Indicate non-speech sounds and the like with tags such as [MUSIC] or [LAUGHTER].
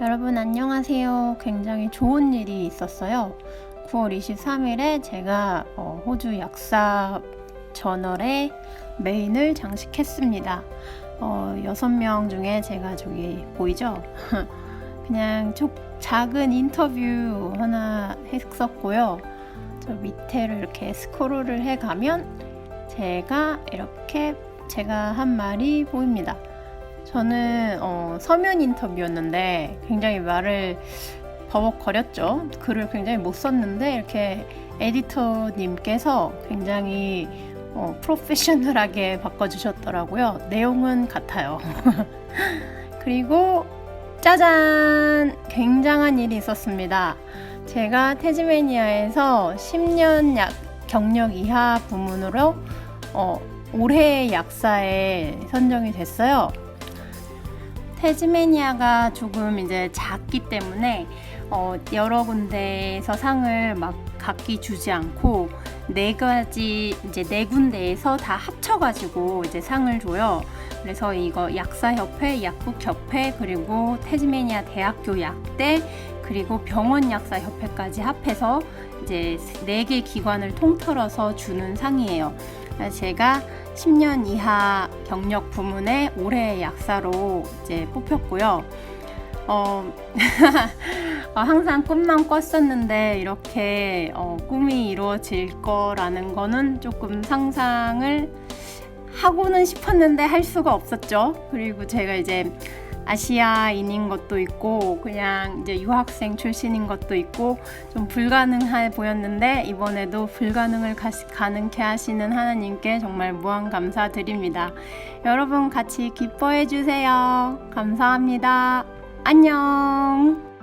여러분 안녕하세요. 굉장히 좋은 일이 있었어요. 9월 23일에 제가 어, 호주 약사 저널에 메인을 장식했습니다. 어, 6명 중에 제가 저기 보이죠? [LAUGHS] 그냥 조, 작은 인터뷰 하나 했었고요. 저 밑에를 이렇게 스크롤을 해가면 제가 이렇게 제가 한 말이 보입니다. 저는 어, 서면 인터뷰였는데 굉장히 말을 버벅거렸죠. 글을 굉장히 못 썼는데 이렇게 에디터님께서 굉장히 어, 프로페셔널하게 바꿔주셨더라고요. 내용은 같아요. [LAUGHS] 그리고 짜잔! 굉장한 일이 있었습니다. 제가 태즈메니아에서 10년 약, 경력 이하 부문으로 어, 올해 약사에 선정이 됐어요. 태즈메니아가 조금 이제 작기 때문에 어, 여러 군데에서 상을 막 각기 주지 않고 네 가지 이제 네 군데에서 다 합쳐가지고 이제 상을 줘요. 그래서 이거 약사협회, 약국협회 그리고 태즈메니아 대학교 약대 그리고 병원 약사협회까지 합해서 이제 네 개 기관을 통틀어서 주는 상이에요. 제가 10년 이하 경력 부문의 올해 약사로 이제 뽑혔고요. 어, [LAUGHS] 어, 항상 꿈만 꿨었는데 이렇게 어, 꿈이 이루어질 거라는 거는 조금 상상을 하고는 싶었는데 할 수가 없었죠. 그리고 제가 이제 아시아인인 것도 있고 그냥 이제 유학생 출신인 것도 있고 좀 불가능해 보였는데 이번에도 불가능을 가능케 하시는 하나님께 정말 무한 감사드립니다. 여러분 같이 기뻐해 주세요. 감사합니다. 안녕.